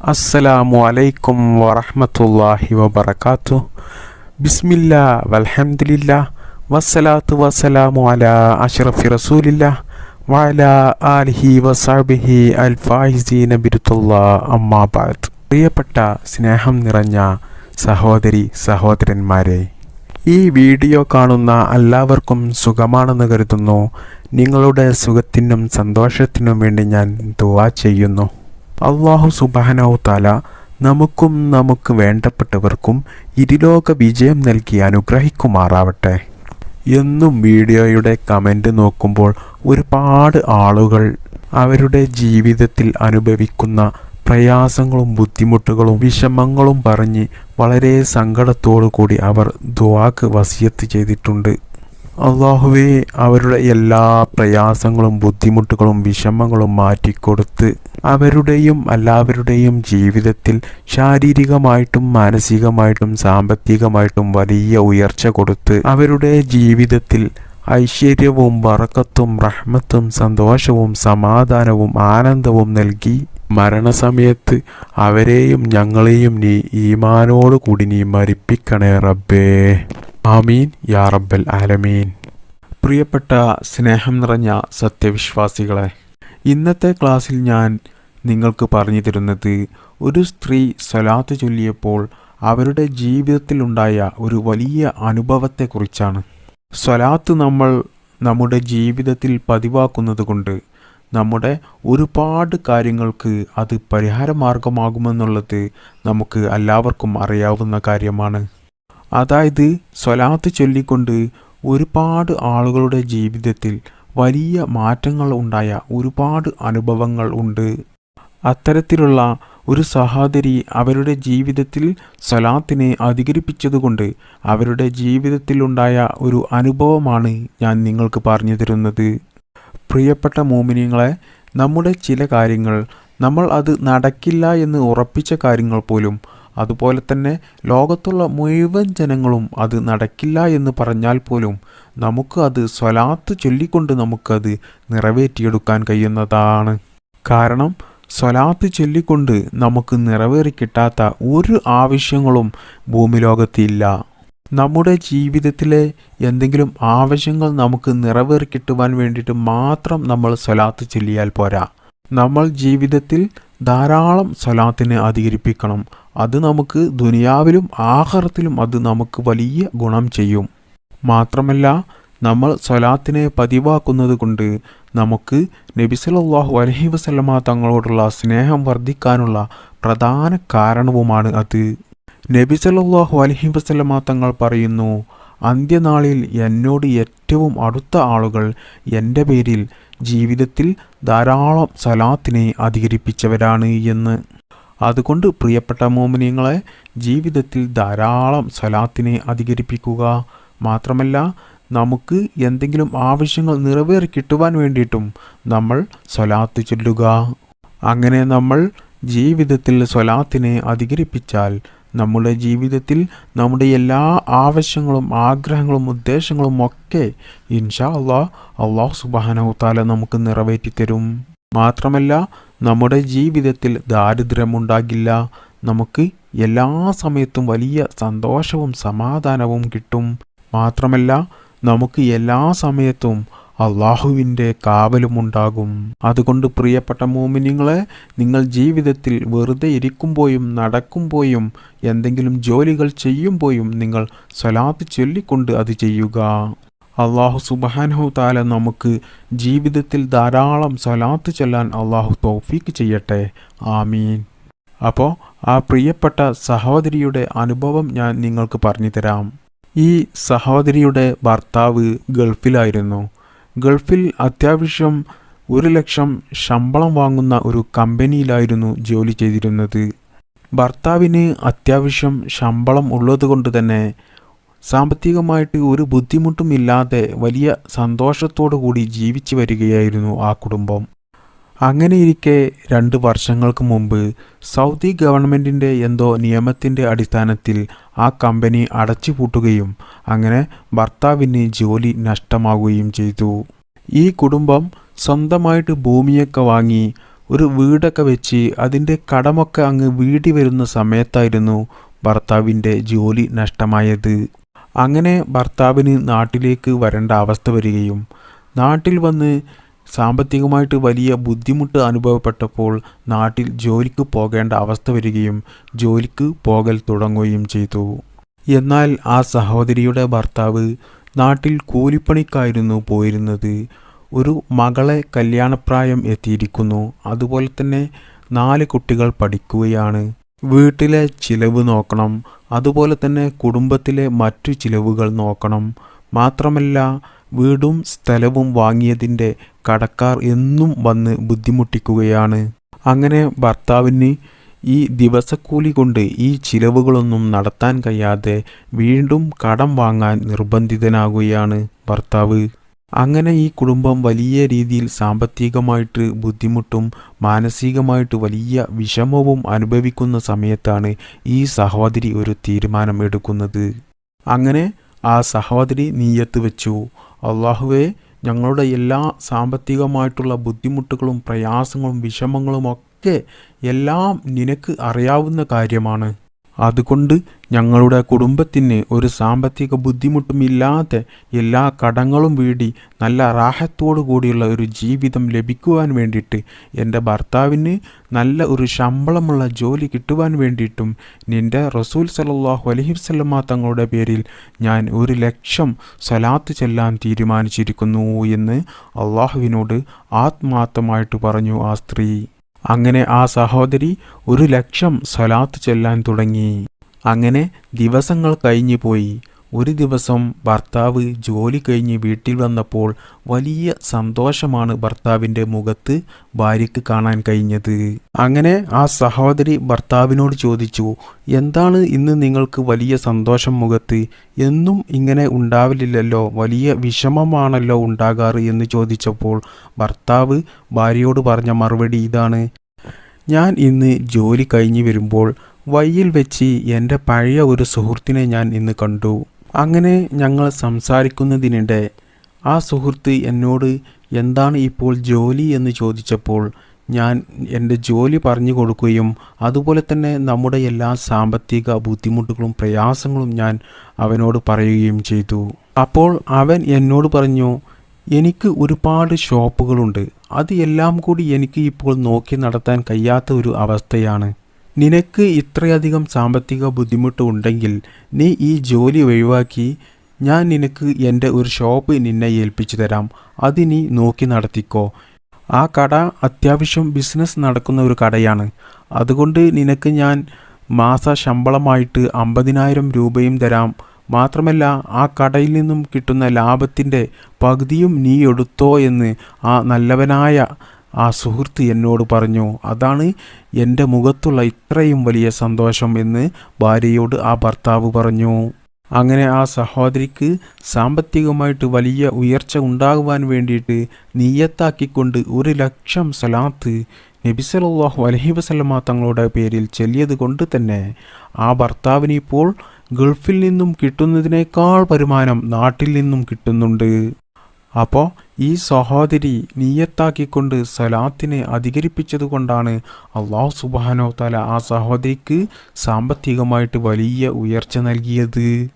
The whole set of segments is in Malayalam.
അസ്സലാമു അലൈക്കും വറഹമത്തല്ലാഹി വബർക്കാത്തു ബിസ്മില്ല വൽഹംദുലില്ല വസ്സലാത്തു വസ്സലാമു അല അഷ്റഫി റസൂലില്ല വല ആലിഹി വസാബിഹി അൽ ഫായിസീന നബിരുത്തുള്ള അമ്മാ ബഅദ്. പ്രിയപ്പെട്ട സ്നേഹം നിറഞ്ഞ സഹോദരി സഹോദരന്മാരെ ഈ വീഡിയോ കാണുന്ന എല്ലാവർക്കും സുഖമാണെന്ന് കരുതുന്നു. നിങ്ങളുടെ സുഖത്തിനും സന്തോഷത്തിനും വേണ്ടി ഞാൻ ദുവാ ചെയ്യുന്നു. അള്ളാഹു സുബാനോ താല നമുക്കും നമുക്ക് വേണ്ടപ്പെട്ടവർക്കും ഇരുലോക വിജയം നൽകി അനുഗ്രഹിക്കുമാറാവട്ടെ. എന്നും വീഡിയോയുടെ കമന്റ് നോക്കുമ്പോൾ ഒരുപാട് ആളുകൾ അവരുടെ ജീവിതത്തിൽ അനുഭവിക്കുന്ന പ്രയാസങ്ങളും ബുദ്ധിമുട്ടുകളും വിഷമങ്ങളും പറഞ്ഞ് വളരെ സങ്കടത്തോടു കൂടി അവർ ദുവാക്ക് വസിയത്ത് ചെയ്തിട്ടുണ്ട്. അള്ളാഹുവെ അവരുടെ എല്ലാ പ്രയാസങ്ങളും ബുദ്ധിമുട്ടുകളും വിഷമങ്ങളും മാറ്റിക്കൊടുത്ത് അവരുടെയും എല്ലാവരുടെയും ജീവിതത്തിൽ ശാരീരികമായിട്ടും മാനസികമായിട്ടും സാമ്പത്തികമായിട്ടും വലിയ ഉയർച്ച കൊടുത്ത് അവരുടെ ജീവിതത്തിൽ ഐശ്വര്യവും വറക്കത്തും റഹ്മത്തും സന്തോഷവും സമാധാനവും ആനന്ദവും നൽകി മരണസമയത്ത് അവരെയും ഞങ്ങളെയും നീ ഈമാനോടുകൂടി നീ മരിപ്പിക്കണേ റബ്ബേ. ആമീൻ യാ റബ്ബൽ ആലമീൻ. പ്രിയപ്പെട്ട സ്നേഹം നിറഞ്ഞ സത്യവിശ്വാസികളെ ഇന്നത്തെ ക്ലാസ്സിൽ ഞാൻ നിങ്ങൾക്ക് പറഞ്ഞു തരുന്നത് ഒരു സ്ത്രീ സ്വലാത്ത് ചൊല്ലിയപ്പോൾ അവരുടെ ജീവിതത്തിലുണ്ടായ ഒരു വലിയ അനുഭവത്തെക്കുറിച്ചാണ്. സ്വലാത്ത് നമ്മൾ നമ്മുടെ ജീവിതത്തിൽ പതിവാക്കുന്നത് കൊണ്ട് നമ്മുടെ ഒരുപാട് കാര്യങ്ങൾക്ക് അത് പരിഹാരമാർഗമാകുമെന്നുള്ളത് നമുക്ക് എല്ലാവർക്കും അറിയാവുന്ന കാര്യമാണ്. അതായത് സ്വലാത്ത് ചൊല്ലിക്കൊണ്ട് ഒരുപാട് ആളുകളുടെ ജീവിതത്തിൽ വലിയ മാറ്റങ്ങൾ ഉണ്ടായ ഒരുപാട് അനുഭവങ്ങൾ ഉണ്ട്. അത്തരത്തിലുള്ള ഒരു സഹോദരി അവരുടെ ജീവിതത്തിൽ സ്വലാത്തിനെ അധികരിപ്പിച്ചതുകൊണ്ട് അവരുടെ ജീവിതത്തിലുണ്ടായ ഒരു അനുഭവമാണ് ഞാൻ നിങ്ങൾക്ക് പറഞ്ഞു തരുന്നത്. പ്രിയപ്പെട്ട മോമിനിയങ്ങളെ നമ്മുടെ ചില കാര്യങ്ങൾ നമ്മൾ അത് നടക്കില്ല എന്ന് ഉറപ്പിച്ച കാര്യങ്ങൾ പോലും അതുപോലെ തന്നെ ലോകത്തുള്ള മുഴുവൻ ജനങ്ങളും അത് നടക്കില്ല എന്ന് പറഞ്ഞാൽ പോലും നമുക്ക് അത് സ്വലാത്ത് ചൊല്ലിക്കൊണ്ട് നമുക്കത് നിറവേറ്റിയെടുക്കാൻ കഴിയുന്നതാണ്. കാരണം സ്വലാത്ത് ചൊല്ലിക്കൊണ്ട് നമുക്ക് നിറവേറി കിട്ടാത്ത ഒരു ആവശ്യങ്ങളും ഭൂമി ലോകത്തില്ല നമ്മുടെ ജീവിതത്തിലെ എന്തെങ്കിലും ആവശ്യങ്ങൾ നമുക്ക് നിറവേറി കിട്ടുവാൻ വേണ്ടിയിട്ട് മാത്രം നമ്മൾ സ്വലാത്ത് ചൊല്ലിയാൽ പോരാ. നമ്മൾ ജീവിതത്തിൽ ധാരാളം സ്വലാത്തിനെ അധികരിപ്പിക്കണം. അത് നമുക്ക് ദുനിയാവിലും ആഹാരത്തിലും അത് നമുക്ക് വലിയ ഗുണം ചെയ്യും. മാത്രമല്ല നമ്മൾ സ്വലാത്തിനെ പതിവാക്കുന്നത് കൊണ്ട് നമുക്ക് നബിസലാഹു അലഹി വസ്ലമ തങ്ങളോടുള്ള സ്നേഹം വർദ്ധിക്കാനുള്ള പ്രധാന കാരണവുമാണ് അത്. നബിസലാഹു അലഹി വസ്ലമ തങ്ങൾ പറയുന്നു അന്ത്യനാളിൽ എന്നോട് ഏറ്റവും അടുത്ത ആളുകൾ എന്റെ പേരിൽ ജീവിതത്തിൽ ധാരാളം സലാത്തിനെ അധികരിപ്പിച്ചവരാണ് എന്ന്. അതുകൊണ്ട് പ്രിയപ്പെട്ട മോമിനിയങ്ങളെ ജീവിതത്തിൽ ധാരാളം സലാത്തിനെ അധികരിപ്പിക്കുക മാത്രമല്ല നമുക്ക് എന്തെങ്കിലും ആവശ്യങ്ങൾ നിറവേറി കിട്ടുവാൻ വേണ്ടിയിട്ടും നമ്മൾ സ്വലാത്ത് ചൊല്ലുക. അങ്ങനെ നമ്മൾ ജീവിതത്തിൽ സ്വലാത്തിനെ അധികരിപ്പിച്ചാൽ നമ്മുടെ ജീവിതത്തിൽ നമ്മുടെ എല്ലാ ആവശ്യങ്ങളും ആഗ്രഹങ്ങളും ഉദ്ദേശങ്ങളും ഒക്കെ ഇൻഷാ അള്ളാഹ് അള്ളാഹു സുബാനഹുത്താല നമുക്ക് നിറവേറ്റി തരും. മാത്രമല്ല നമ്മുടെ ജീവിതത്തിൽ ദാരിദ്ര്യമുണ്ടാകില്ല നമുക്ക് എല്ലാ സമയത്തും വലിയ സന്തോഷവും സമാധാനവും കിട്ടും. മാത്രമല്ല നമുക്ക് എല്ലാ സമയത്തും അള്ളാഹുവിന്റെ കാവലുമുണ്ടാകും. അതുകൊണ്ട് പ്രിയപ്പെട്ട മോമിനിങ്ങളെ നിങ്ങൾ ജീവിതത്തിൽ വെറുതെ ഇരിക്കുമ്പോഴും നടക്കുമ്പോഴും എന്തെങ്കിലും ജോലികൾ ചെയ്യുമ്പോഴും നിങ്ങൾ സ്വലാത്ത് ചൊല്ലിക്കൊണ്ട് അത് ചെയ്യുക. അള്ളാഹു സുബാനഹു താല നമുക്ക് ജീവിതത്തിൽ ധാരാളം സ്വലാത്ത് ചൊല്ലാൻ അള്ളാഹു തൗഫീക്ക് ചെയ്യട്ടെ. ആമീൻ. അപ്പോൾ ആ പ്രിയപ്പെട്ട സഹോദരിയുടെ അനുഭവം ഞാൻ നിങ്ങൾക്ക് പറഞ്ഞു തരാം. ഈ സഹോദരിയുടെ ഭർത്താവ് ഗൾഫിലായിരുന്നു. ഗൾഫിൽ അത്യാവശ്യം ഒരു ലക്ഷം ശമ്പളം വാങ്ങുന്ന ഒരു കമ്പനിയിലായിരുന്നു ജോലി ചെയ്തിരുന്നത്. ഭർത്താവിന് അത്യാവശ്യം ശമ്പളം ഉള്ളതുകൊണ്ട് തന്നെ സാമ്പത്തികമായിട്ട് ഒരു ബുദ്ധിമുട്ടും ഇല്ലാതെ വലിയ സന്തോഷത്തോടു കൂടി ജീവിച്ചു വരികയായിരുന്നു ആ കുടുംബം. അങ്ങനെയിരിക്കെ രണ്ട് വർഷങ്ങൾക്ക് മുമ്പ് സൗദി ഗവൺമെന്റിന്റെ എന്തോ നിയമത്തിന്റെ അടിസ്ഥാനത്തിൽ ആ കമ്പനി അടച്ചുപൂട്ടുകയും അങ്ങനെ ഭർത്താവിന് ജോലി നഷ്ടമാകുകയും ചെയ്തു. ഈ കുടുംബം സ്വന്തമായിട്ട് ഭൂമിയൊക്കെ വാങ്ങി ഒരു വീടൊക്കെ വെച്ച് അതിന്റെ കടമൊക്കെ അങ്ങ് വീടി വരുന്ന സമയത്തായിരുന്നു ഭർത്താവിന്റെ ജോലി നഷ്ടമായത്. അങ്ങനെ ഭർത്താവിന് നാട്ടിലേക്ക് വരേണ്ട അവസ്ഥ വരികയും നാട്ടിൽ വന്ന് സാമ്പത്തികമായിട്ട് വലിയ ബുദ്ധിമുട്ട് അനുഭവപ്പെട്ടപ്പോൾ നാട്ടിൽ ജോലിക്ക് പോകേണ്ട അവസ്ഥ വരികയും ജോലിക്ക് പോകൽ തുടങ്ങുകയും ചെയ്തു. എന്നാൽ ആ സഹോദരിയുടെ ഭർത്താവ് നാട്ടിൽ കൂലിപ്പണിക്കായിരുന്നു പോയിരുന്നത്. ഒരു മകളെ കല്യാണപ്രായം എത്തിയിരിക്കുന്നു. അതുപോലെ തന്നെ നാല് കുട്ടികൾ പഠിക്കുകയാണ്. വീട്ടിലെ ചിലവ് നോക്കണം. അതുപോലെ തന്നെ കുടുംബത്തിലെ മറ്റു ചിലവുകൾ നോക്കണം. മാത്രമല്ല വീടും സ്ഥലവും വാങ്ങിയതിന്റെ കടക്കാർ എന്നും വന്ന് ബുദ്ധിമുട്ടിക്കുകയാണ്. അങ്ങനെ ഭർത്താവിന് ഈ ദിവസക്കൂലി കൊണ്ട് ഈ ചിലവുകളൊന്നും നടത്താൻ കഴിയാതെ വീണ്ടും കടം വാങ്ങാൻ നിർബന്ധിതനാകുകയാണ് ഭർത്താവ്. അങ്ങനെ ഈ കുടുംബം വലിയ രീതിയിൽ സാമ്പത്തികമായിട്ട് ബുദ്ധിമുട്ടും മാനസികമായിട്ട് വലിയ വിഷമവും അനുഭവിക്കുന്ന സമയത്താണ് ഈ സഹോദരി ഒരു തീരുമാനം എടുക്കുന്നത് അങ്ങനെ ആ സഹോദരി നീയത്ത് വെച്ചു. അള്ളാഹുവെ ഞങ്ങളുടെ എല്ലാ സാമ്പത്തികമായിട്ടുള്ള ബുദ്ധിമുട്ടുകളും പ്രയാസങ്ങളും വിഷമങ്ങളും ഒക്കെ എല്ലാം നിനക്ക് അറിയാവുന്ന കാര്യമാണ്. അതുകൊണ്ട് ഞങ്ങളുടെ കുടുംബത്തിന് ഒരു സാമ്പത്തിക ബുദ്ധിമുട്ടും ഇല്ലാതെ എല്ലാ കടങ്ങളും വീടി നല്ല റാഹത്തോടു കൂടിയുള്ള ഒരു ജീവിതം ലഭിക്കുവാൻ വേണ്ടിയിട്ട് എന്റെ ഭർത്താവിന് നല്ല ഒരു ശമ്പളമുള്ള ജോലി കിട്ടുവാൻ വേണ്ടിയിട്ടും നിന്റെ റസൂൽ സലല്ലാഹു അലഹി വല്ലമ തങ്ങളുടെ പേരിൽ ഞാൻ ഒരു ലക്ഷം സലാത്ത് ചെല്ലാൻ തീരുമാനിച്ചിരിക്കുന്നു എന്ന് അള്ളാഹുവിനോട് ആത്മാർത്ഥമായിട്ട് പറഞ്ഞു ആ സ്ത്രീ. അങ്ങനെ ആ സഹോദരി ഒരു ലക്ഷം സ്വലാത്ത് ചെല്ലാൻ തുടങ്ങി. അങ്ങനെ ദിവസങ്ങൾ കഴിഞ്ഞു പോയി ഒരു ദിവസം ഭർത്താവ് ജോലി കഴിഞ്ഞ് വീട്ടിൽ വന്നപ്പോൾ വലിയ സന്തോഷമാണ് ഭർത്താവിന്റെ മുഖത്ത് ഭാര്യയ്ക്ക് കാണാൻ കഴിഞ്ഞത്. അങ്ങനെ ആ സഹോദരി ഭർത്താവിനോട് ചോദിച്ചു എന്താണ് ഇന്ന് നിങ്ങൾക്ക് വലിയ സന്തോഷം മുഖത്ത്? എന്നും ഇങ്ങനെ ഉണ്ടാവില്ലല്ലോ വലിയ വിഷമമാണല്ലോ ഉണ്ടാകാറ്? എന്ന് ചോദിച്ചപ്പോൾ ഭർത്താവ് ഭാര്യയോട് പറഞ്ഞ മറുപടി ഇതാണ്. ഞാൻ ഇന്ന് ജോലി കഴിഞ്ഞ് വരുമ്പോൾ വയ്യിൽ വെച്ച് എന്റെ പഴയ ഒരു സുഹൃത്തിനെ ഞാൻ ഇന്ന് കണ്ടു. അങ്ങനെ ഞങ്ങൾ സംസാരിക്കുന്നതിനിടെ ആ സുഹൃത്ത് എന്നോട് എന്താണ് ഇപ്പോൾ ജോലി? എന്ന് ചോദിച്ചപ്പോൾ ഞാൻ എന്റെ ജോലി പറഞ്ഞു കൊടുക്കുകയും അതുപോലെ തന്നെ നമ്മുടെ എല്ലാ സാമ്പത്തിക ബുദ്ധിമുട്ടുകളും പ്രയാസങ്ങളും ഞാൻ അവനോട് പറയുകയും ചെയ്തു. അപ്പോൾ അവൻ എന്നോട് പറഞ്ഞു എനിക്ക് ഒരുപാട് ഷോപ്പുകളുണ്ട്. അത് എല്ലാം കൂടി എനിക്ക് ഇപ്പോൾ നോക്കി നടത്താൻ കഴിയാത്ത ഒരു അവസ്ഥയാണ്. നിനക്ക് ഇത്രയധികം സാമ്പത്തിക ബുദ്ധിമുട്ട് ഉണ്ടെങ്കിൽ നീ ഈ ജോലി ഒഴിവാക്കി ഞാൻ നിനക്ക് എന്റെ ഒരു ഷോപ്പ് നിന്നെ ഏൽപ്പിച്ചു തരാം. അത് നീ നോക്കി നടത്തിക്കോ. ആ കട അത്യാവശ്യം ബിസിനസ് നടക്കുന്ന ഒരു കടയാണ്. അതുകൊണ്ട് നിനക്ക് ഞാൻ മാസ ശമ്പളമായിട്ട് അമ്പതിനായിരം രൂപയും തരാം. മാത്രമല്ല ആ കടയിൽ നിന്നും കിട്ടുന്ന ലാഭത്തിന്റെ പകുതിയും നീ എടുത്തോ എന്ന് ആ നല്ലവനായ ആ സുഹൃത്ത് എന്നോട് പറഞ്ഞു അതാണ് എന്റെ മുഖത്തുള്ള ഇത്രയും വലിയ സന്തോഷം എന്ന് ഭാര്യയോട് ആ ഭർത്താവ് പറഞ്ഞു. അങ്ങനെ ആ സഹോദരിക്ക് സാമ്പത്തികമായിട്ട് വലിയ ഉയർച്ച ഉണ്ടാകുവാൻ വേണ്ടിയിട്ട് നീയത്താക്കിക്കൊണ്ട് ഒരു ലക്ഷം സലാത്ത് നബിസലാഹു അലഹി അലൈഹി വസല്ലമ തങ്ങളുടെ പേരിൽ ചെല്ലിയത് കൊണ്ട് തന്നെ ആ ഭർത്താവിന് ഇപ്പോൾ ഗൾഫിൽ നിന്നും കിട്ടുന്നതിനേക്കാൾ വരുമാനം നാട്ടിൽ നിന്നും കിട്ടുന്നുണ്ട്. അപ്പോൾ ഈ സഹോദരി നീയത്താക്കിക്കൊണ്ട് സലാത്തിനെ അധികരിപ്പിച്ചതുകൊണ്ടാണ് അള്ളാഹു സുബാനോ തല ആ സഹോദരിക്ക് സാമ്പത്തികമായിട്ട് വലിയ ഉയർച്ച നൽകിയത്.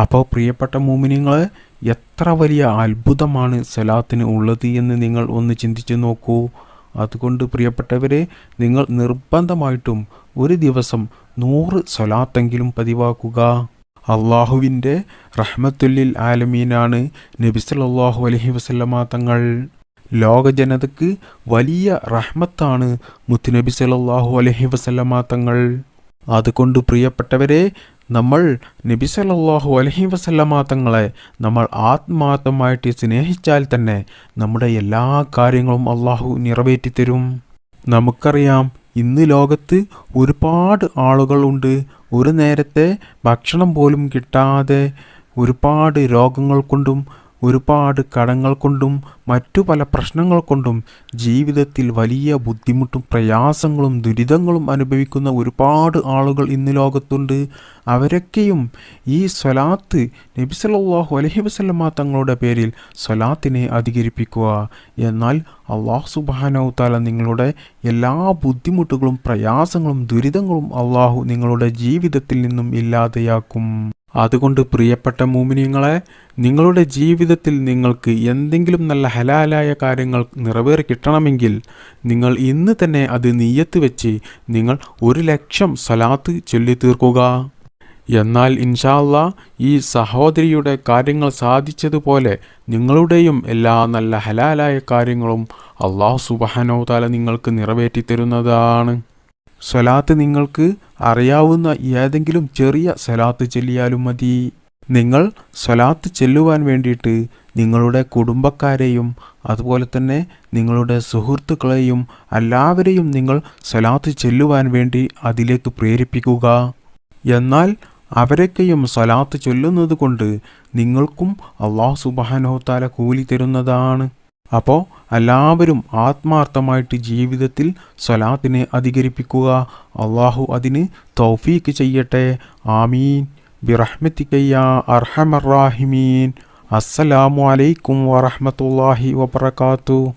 അപ്പോൾ പ്രിയപ്പെട്ട മൂമിനിങ്ങളെ എത്ര വലിയ അത്ഭുതമാണ് സലാത്തിന് ഉള്ളത് എന്ന് നിങ്ങൾ ഒന്ന് ചിന്തിച്ചു നോക്കൂ. അതുകൊണ്ട് പ്രിയപ്പെട്ടവരെ നിങ്ങൾ നിർബന്ധമായിട്ടും ഒരു ദിവസം നൂറ് സ്വലാത്തെങ്കിലും പതിവാക്കുക. അള്ളാഹുവിന്റെ റഹ്മത്തുല്ലിൽ ആലമീനാണ് നബി സല്ലല്ലാഹു അലൈഹി വസല്ലമ തങ്ങൾ. ലോക ജനതയ്ക്ക് വലിയ റഹ്മത്താണ് മുത്തുനബി സല്ലല്ലാഹു അലൈഹി വസല്ലമ തങ്ങൾ. അതുകൊണ്ട് പ്രിയപ്പെട്ടവരെ നമ്മൾ നബി സല്ലല്ലാഹു അലൈഹി വസല്ലമ തങ്ങളെ നമ്മൾ ആത്മാർത്ഥമായിട്ട് സ്നേഹിച്ചാൽ തന്നെ നമ്മുടെ എല്ലാ കാര്യങ്ങളും അള്ളാഹു നിറവേറ്റിത്തരും. നമുക്കറിയാം ഇന്ന് ലോകത്ത് ഒരുപാട് ആളുകളുണ്ട് ഒരു നേരത്തെ ഭക്ഷണം പോലും കിട്ടാതെ ഒരുപാട് രോഗങ്ങൾ കൊണ്ടും ഒരുപാട് കടങ്ങൾ കൊണ്ടും മറ്റു പല പ്രശ്നങ്ങൾ കൊണ്ടും ജീവിതത്തിൽ വലിയ ബുദ്ധിമുട്ടും പ്രയാസങ്ങളും ദുരിതങ്ങളും അനുഭവിക്കുന്ന ഒരുപാട് ആളുകൾ ഇന്ന് ലോകത്തുണ്ട്. അവരൊക്കെയും ഈ സ്വലാത്ത് നബിസലാഹു അലഹി വസ്ലമ തങ്ങളുടെ പേരിൽ സ്വലാത്തിനെ അധികരിപ്പിക്കുക. എന്നാൽ അള്ളാഹു സുബ്ഹാനഹു താല നിങ്ങളുടെ എല്ലാ ബുദ്ധിമുട്ടുകളും പ്രയാസങ്ങളും ദുരിതങ്ങളും അള്ളാഹു നിങ്ങളുടെ ജീവിതത്തിൽ നിന്നും ഇല്ലാതെയാക്കും. അതുകൊണ്ട് പ്രിയപ്പെട്ട മൂമിനിയങ്ങളെ നിങ്ങളുടെ ജീവിതത്തിൽ നിങ്ങൾക്ക് എന്തെങ്കിലും നല്ല ഹലാലായ കാര്യങ്ങൾ നിറവേറി കിട്ടണമെങ്കിൽ നിങ്ങൾ ഇന്ന് തന്നെ അത് നീയത്ത് വെച്ച് നിങ്ങൾ ഒരു ലക്ഷം സലാത്ത് ചൊല്ലി തീർക്കുക. എന്നാൽ ഇൻഷാല്ല ഈ സഹോദരിയുടെ കാര്യങ്ങൾ സാധിച്ചതുപോലെ നിങ്ങളുടെയും എല്ലാ നല്ല ഹലാലായ കാര്യങ്ങളും അള്ളാഹു സുബഹാനോ താല നിങ്ങൾക്ക് നിറവേറ്റി തരുന്നതാണ്. സ്വലാത്ത് നിങ്ങൾക്ക് അറിയാവുന്ന ഏതെങ്കിലും ചെറിയ സ്വലാത്ത് ചൊല്ലിയാലും മതി. നിങ്ങൾ സ്വലാത്ത് ചെല്ലുവാൻ വേണ്ടിയിട്ട് നിങ്ങളുടെ കുടുംബക്കാരെയും അതുപോലെ തന്നെ നിങ്ങളുടെ സുഹൃത്തുക്കളെയും എല്ലാവരെയും നിങ്ങൾ സ്വലാത്ത് ചെല്ലുവാൻ വേണ്ടി അതിലേക്ക് പ്രേരിപ്പിക്കുക. എന്നാൽ അവരൊക്കെയും സ്വലാത്ത് ചൊല്ലുന്നത് കൊണ്ട് നിങ്ങൾക്കും അള്ളാഹു സുബാനോത്താല കൂലി തരുന്നതാണ്. അപ്പോൾ എല്ലാവരും ആത്മാർത്ഥമായിട്ട് ജീവിതത്തിൽ സ്വലാത്തിനെ അധികരിപ്പിക്കുക. അള്ളാഹു അതിന് തൗഫീക്ക് ചെയ്യട്ടെ. ആമീൻ. ബിറഹ്മത്തിക്കയ്യ അർഹമറാഹിമീൻ അസ്സലാമു അലൈക്കും വറഹ്മത്തുള്ളാഹി വബറകാതുഹു